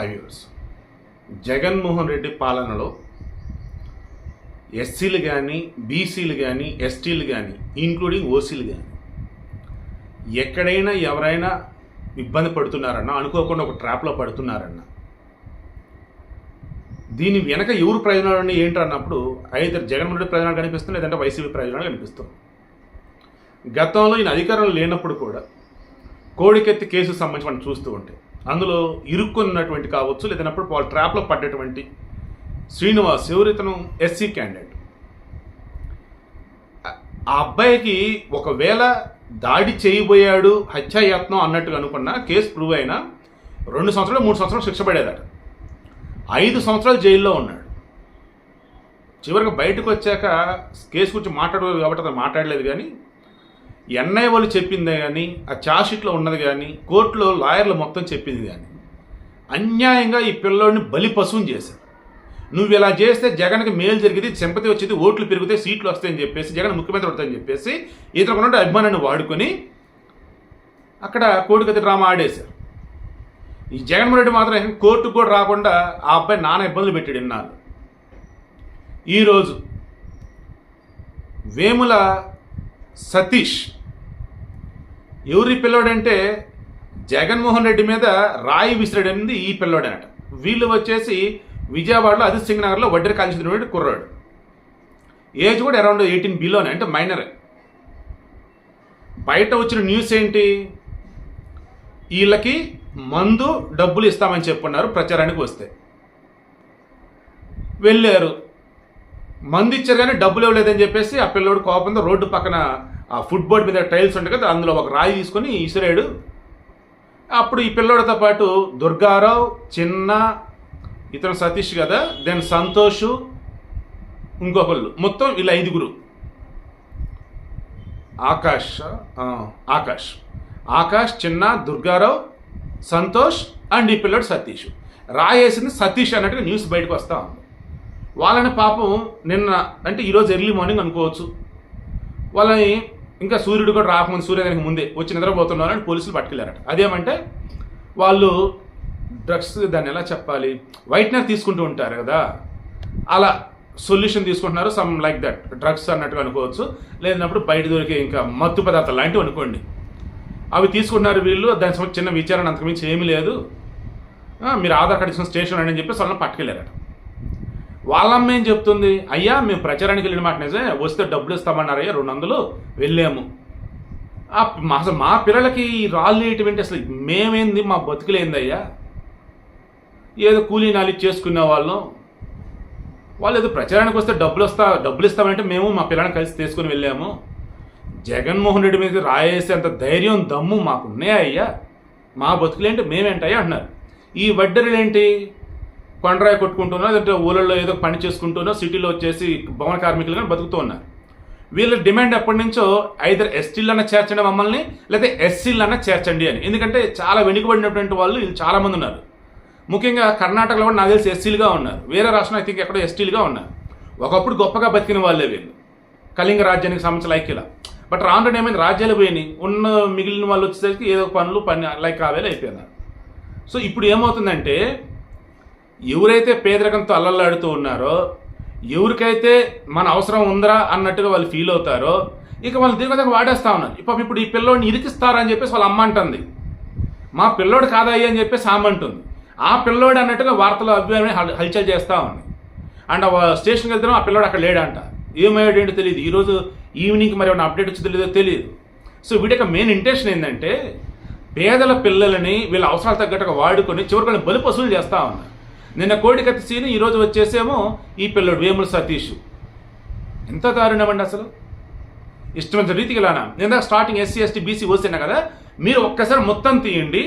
Five years. Jaganmohan Reddy పాలనలో ఎస్సీలు కానీ బీసీలు కానీ ఎస్టీలు కానీ ఇంక్లూడింగ్ ఓసీలు కానీ ఎక్కడైనా ఎవరైనా ఇబ్బంది పడుతున్నారన్నా అనుకోకుండా ఒక ట్రాప్లో పడుతున్నారన్నా దీని వెనక ఎవరు ప్రయోజనాలు ఉన్నాయి ఏంటి అన్నప్పుడు అయితే జగన్మోహన్ రెడ్డి ప్రయోజనాలు కనిపిస్తుంది లేదంటే వైసీపీ ప్రయోజనాలు కనిపిస్తుంది గతంలో ఈయన అధికారంలో లేనప్పుడు కూడా కోడికెత్తి కేసు సంబంధించి మనం చూస్తూ ఉంటే అందులో ఇరుక్కున్నటువంటి కావచ్చు లేదన్నప్పుడు వాళ్ళ ట్రాప్లో పడ్డటువంటి శ్రీనివాస్ ఎవరితను ఎస్సీ క్యాండిడేట్. ఆ అబ్బాయికి ఒకవేళ దాడి చేయబోయాడు హత్యాయత్నం అన్నట్టుగా అనుకున్న కేసు ప్రూవ్ అయినా రెండు సంవత్సరాలు మూడు సంవత్సరాలు శిక్ష పడేదట. ఐదు సంవత్సరాలు జైల్లో ఉన్నాడు. చివరికి బయటకు వచ్చాక కేసు గురించి మాట్లాడలేదు కాబట్టి అతను మాట్లాడలేదు కానీ ఎన్ఐ వాళ్ళు చెప్పిందే కానీ ఆ చార్జ్షీట్లో ఉన్నది కానీ కోర్టులో లాయర్లు మొత్తం చెప్పింది కానీ అన్యాయంగా ఈ పిల్లోడిని బలి పశువుని చేశారు. నువ్వు ఇలా చేస్తే జగన్కి మేలు జరిగింది సింపతి వచ్చేది ఓట్లు పెరిగితే సీట్లు వస్తాయని చెప్పేసి జగన్ ముఖ్యమంత్రి అవుతాయని చెప్పేసి ఇతరుకున్న అభిమానాన్ని వాడుకొని అక్కడ కోడికత్తి డ్రామా ఆడేశారు. ఈ జగన్మోహన్ రెడ్డి మాత్రం కోర్టుకు కూడా రాకుండా ఆ అబ్బాయి నాన్న ఇబ్బందులు పెట్టాడు ఇన్నాళ్ళు. ఈరోజు వేముల సతీష్ ఎవరి పిల్లోడంటే జగన్మోహన్ రెడ్డి మీద రాయి విసిరాడు ఈ పిల్లోడనట. వీళ్ళు వచ్చేసి విజయవాడలో అజిత్ సింగ్ నగర్లో వడ్డీ కాల్చినటువంటి కుర్రాడు. ఏజ్ కూడా అరౌండ్ ఎయిటీన్ బిలోనే అంటే మైనర్. బయట వచ్చిన న్యూస్ ఏంటి? వీళ్ళకి మందు డబ్బులు ఇస్తామని చెప్పున్నారు ప్రచారానికి వస్తే. వెళ్ళారు. మందు ఇచ్చారు కానీ డబ్బులు ఇవ్వలేదని చెప్పేసి ఆ పిల్లోడు కోపంతో రోడ్డు పక్కన ఆ ఫుట్బోర్డ్ మీద టైల్స్ ఉంటాయి కదా అందులో ఒక రాయి తీసుకొని ఇసిరాడు. అప్పుడు ఈ పిల్లోడితో పాటు దుర్గారావు చిన్న ఇతను సతీష్ కదా దెన్ సంతోష్ ఇంకొకళ్ళు. మొత్తం వీళ్ళ ఐదుగురు. ఆకాష్ ఆకాష్. ఆకాష్ చిన్న దుర్గారావు సంతోష్ అండ్ ఈ పిల్లడు సతీష్. రాయేసింది సతీష్ అన్నట్టుగా న్యూస్ బయటకు వస్తా ఉంది. వాళ్ళని పాపం నిన్న అంటే ఈరోజు ఎర్లీ మార్నింగ్ అనుకోవచ్చు. వాళ్ళని ఇంకా సూర్యుడు కూడా రాకముందు సూర్యోదయానికి ముందే వచ్చి నిద్రపోతున్నారని పోలీసులు పట్టుకెళ్ళారట. అదేమంటే వాళ్ళు డ్రగ్స్ దాన్ని ఎలా చెప్పాలి? వైట్నర్ తీసుకుంటూ ఉంటారు కదా. అలా సొల్యూషన్ తీసుకుంటున్నారు సమ్ లైక్ దట్. డ్రగ్స్ అన్నట్టుగా అనుకోవచ్చు. లేదన్నప్పుడు బయట దొరికే ఇంకా మత్తు పదార్థాలు లాంటివి అనుకోండి. అవి తీసుకుంటున్నారు వీళ్ళు దాని చిన్న విచారణ అంతకుమించి ఏమీ లేదు. మీరు ఆధార్ కార్డు ఇచ్చిన స్టేషన్ అని చెప్పి వాళ్ళని పట్టుకెళ్ళారట. వాళ్ళమ్మ ఏం చెప్తుంది? అయ్యా మేము ప్రచారానికి వెళ్ళిన మాట నిజమే. వస్తే డబ్బులు ఇస్తామన్నారు అయ్యా రెండు వందలు వెళ్ళాము అసలు మా పిల్లలకి ఈ రాళ్ళు వేయటం అసలు మేమేంది? మా బతుకులేంది అయ్యా ఏదో కూలీ నాలి చేసుకునే వాళ్ళం. వాళ్ళు ఏదో ప్రచారానికి వస్తే డబ్బులు వస్తా డబ్బులు ఇస్తామంటే మేము మా పిల్లల్ని కలిసి తీసుకుని వెళ్ళాము. జగన్మోహన్ రెడ్డి మీద రాయేసేంత ధైర్యం దమ్ము మాకున్నాయా అయ్యా? మా బతుకులేంటి? మేమేంటయ్యా? అంటున్నారు. ఈ వడ్డరీలేంటి? కొండరాయి కొట్టుకుంటున్నా లేదంటే ఊళ్ళల్లో ఏదో పని చేసుకుంటున్నా సిటీలో వచ్చేసి భవన కార్మికులుగా బతుకుతూ ఉన్నారు. వీళ్ళ డిమాండ్ ఎప్పటి నుంచో ఐదర్ ఎస్టీలన్నా చేర్చండి మమ్మల్ని లేదా ఎస్సీలన్నా చేర్చండి అని. ఎందుకంటే చాలా వెనుకబడినటువంటి వాళ్ళు వీళ్ళు చాలామంది ఉన్నారు. ముఖ్యంగా కర్ణాటకలో కూడా నాకు తెలిసి ఎస్సీలుగా ఉన్నారు. వేరే రాష్ట్రం ఐ థింక్ ఎక్కడో ఎస్టీలుగా ఉన్నారు. ఒకప్పుడు గొప్పగా బతికిన వాళ్ళే వీళ్ళు. కళింగ రాజ్యానికి సంబంధించిన లైక్ ఇలా బట్ రాను ఏమైంది? రాజ్యాలు పోయినాయి. ఉన్న మిగిలిన వాళ్ళు వచ్చేసరికి ఏదో పనులు పని లైక్ ఆవేలు అయిపోయినారు సో ఇప్పుడు ఏమవుతుందంటే ఎవరైతే పేదరికంతో అల్లల్లాడుతూ ఉన్నారో ఎవరికైతే మన అవసరం ఉందరా అన్నట్టుగా వాళ్ళు ఫీల్ అవుతారో ఇక వాళ్ళు దిగుదలకు వాడేస్తా ఉన్నారు. ఇప్పుడు ఇప్పుడు ఈ పిల్లోడిని ఇరికిస్తారని చెప్పేసి వాళ్ళ అమ్మ అంటుంది. మా పిల్లోడు కాదయ్య అని చెప్పేసి ఆమె అంటుంది. ఆ పిల్లోడు అన్నట్టుగా వార్తలు అభిప్రాయం హల్ హల్చల్ చేస్తూ ఉంది. అండ్ ఆ స్టేషన్కి వెళ్తే ఆ పిల్లోడు అక్కడ లేడంట. ఏమయ్యాడు ఏంటో తెలియదు ఈరోజు ఈవినింగ్కి మరి ఏమైనా అప్డేట్ వచ్చి తెలియదో తెలియదు సో వీటి యొక్క మెయిన్ ఇంటెన్షన్ ఏంటంటే పేదల పిల్లలని వీళ్ళ అవసరాలు తగ్గట్టుగా వాడుకొని చివరికి బలి వసూలు చేస్తూ ఉన్నారు. నిన్న కోడికత్తి సీను ఈరోజు వచ్చేసేమో ఈ పిల్లడు వేముల సతీష్. ఎంత దారుణమండి అసలు? ఇష్టమైన రీతికి లానా నేను స్టార్టింగ్ ఎస్సీ ఎస్టీ బీసీ ఓసీనా కదా మీరు ఒక్కసారి మొత్తం తీయండి.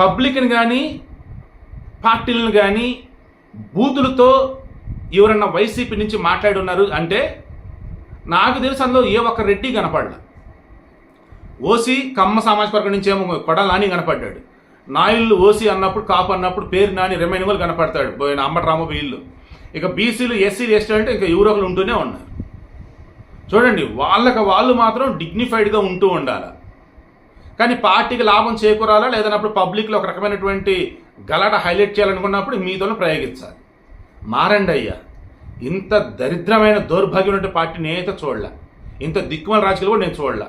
పబ్లిక్ని కానీ పార్టీలను కానీ బూతులతో ఎవరన్నా వైసీపీ నుంచి మాట్లాడి ఉన్నారు అంటే నాకు తెలిసి అందులో ఏ ఒక్క రెడ్డి కనపడలా. ఓసీ కమ్మ సామాజిక వర్గం నుంచి ఏమో కొడలాని కనపడ్డాడు. నా ఇల్లు ఓసీ అన్నప్పుడు కాపు అన్నప్పుడు పేరు నాని రిమైనింగ్ వాళ్ళు కనపడతాడు పోయిన అంబటి ఇల్లు ఇక బీసీలు ఎస్సీలు ఎస్టీ అంటే ఇంకా ఎవరో ఒకరు ఉంటూనే ఉన్నారు. చూడండి వాళ్ళకి వాళ్ళు మాత్రం డిగ్నిఫైడ్గా ఉంటూ ఉండాలి. కానీ పార్టీకి లాభం చేకూరాలా? లేదన్నప్పుడు పబ్లిక్లో ఒక రకమైనటువంటి గలాట హైలైట్ చేయాలనుకున్నప్పుడు మీతోనే ప్రయోగించాలి. మారండి అయ్యా. ఇంత దరిద్రమైన దౌర్భాగ్యమైన పార్టీని నేనైతే చూడలే. ఇంత దిక్కుమల రాజకీయాలు కూడా నేను చూడలే.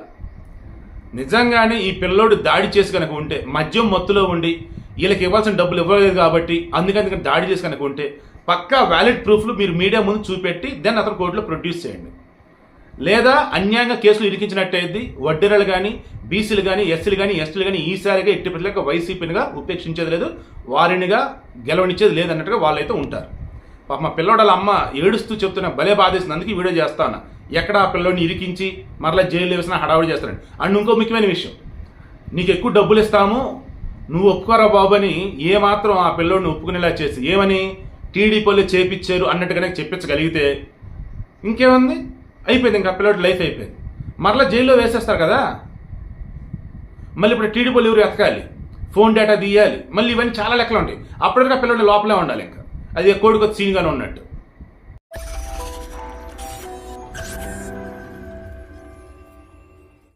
నిజంగానే ఈ పిల్లోడు దాడి చేసి కనుక ఉంటే మద్యం మత్తులో ఉండి వీళ్ళకి ఇవ్వాల్సిన డబ్బులు ఇవ్వలేదు కాబట్టి అందుకని దాడి చేసి కనుక ఉంటే పక్కా వ్యాలిడ్ ప్రూఫ్లు మీరు మీడియా ముందు చూపెట్టి దెన్ అతను కోర్టులో ప్రొడ్యూస్ చేయండి. లేదా అన్యాయంగా కేసులు ఇరికించినట్టయితే వడ్డీరలు కానీ బీసీలు కానీ ఎస్సీలు కానీ ఎస్టీలు కానీ ఈసారిగా ఎట్టి పరిస్థితుల్లో వైసీపీనిగా ఉపేక్షించేది లేదు వారినిగా గెలవనిచ్చేది లేదన్నట్టుగా వాళ్ళైతే ఉంటారు. మా పిల్లోడల అమ్మ ఏడుస్తూ చెప్తున్న భలే బాధేసినందుకు వీడియో చేస్తాను ఎక్కడ ఆ పిల్లోని ఇరికించి మరలా జైలు వేసిన హడావుడి చేస్తారండి అండ్ ఇంకో ముఖ్యమైన విషయం. నీకు ఎక్కువ డబ్బులు ఇస్తాము నువ్వు ఒప్పుకోరా బాబు అని ఏమాత్రం ఆ పిల్లోడిని ఒప్పుకునేలా చేసి ఏమని? టీడీపీలో చేపించారు అన్నట్టుగానే చెప్పించగలిగితే ఇంకేముంది? అయిపోయింది ఇంకా ఆ పిల్లోడి లైఫ్ అయిపోయింది. మరలా జైల్లో వేసేస్తారు కదా? మళ్ళీ ఇప్పుడు టీడీపీలు ఎవరు ఎతకాలి? ఫోన్ డేటా తీయాలి. మళ్ళీ ఇవన్నీ చాలా లెక్కలు ఉంటాయి. అప్పటికే ఆ పిల్లోడి లోపలే ఉండాలి ఇంకా. అది కోడికొచ్చి సీన్గానే ఉన్నట్టు.